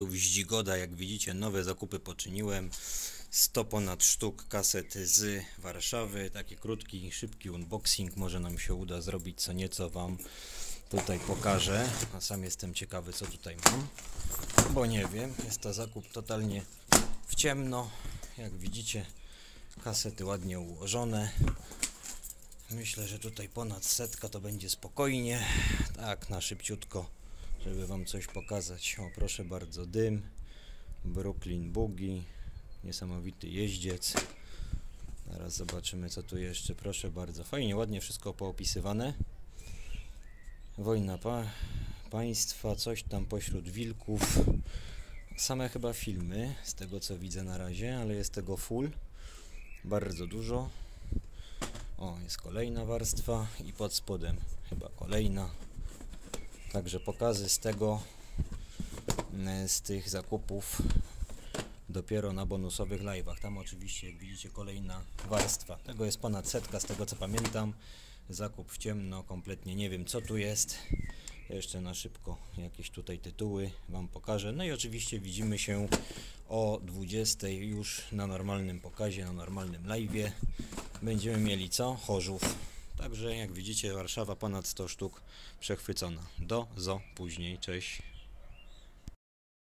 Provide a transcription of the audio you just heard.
Zdzigoda, jak widzicie, nowe zakupy poczyniłem. 100 ponad sztuk kaset z Warszawy. Taki krótki, szybki unboxing. Może nam się uda zrobić co nieco Wam tutaj pokażę. A sam jestem ciekawy, co tutaj mam. Bo nie wiem, jest to zakup totalnie w ciemno. Jak widzicie, kasety ładnie ułożone. Myślę, że tutaj ponad setka to będzie spokojnie. Tak, na szybciutko, żeby Wam coś pokazać. O, proszę bardzo, dym, Brooklyn Boogie, niesamowity jeździec. Zaraz zobaczymy, co tu jeszcze. Proszę bardzo, fajnie, ładnie wszystko poopisywane. Wojna pa państwa, coś tam pośród wilków. Same chyba filmy, z tego co widzę na razie, ale jest tego full. Bardzo dużo. O, jest kolejna warstwa i pod spodem chyba kolejna. Także pokazy z tego, e, z tych zakupów dopiero na bonusowych live'ach. Tam oczywiście, jak widzicie, kolejna warstwa. Tego jest ponad setka, z tego co pamiętam. Zakup w ciemno, kompletnie nie wiem co tu jest. Jeszcze na szybko jakieś tutaj tytuły Wam pokażę. No i oczywiście widzimy się o 20 już na normalnym pokazie, na normalnym live'ie. Będziemy mieli co? Chorzów. Także jak widzicie Warszawa ponad 100 sztuk przechwycona. Do zo później. Cześć.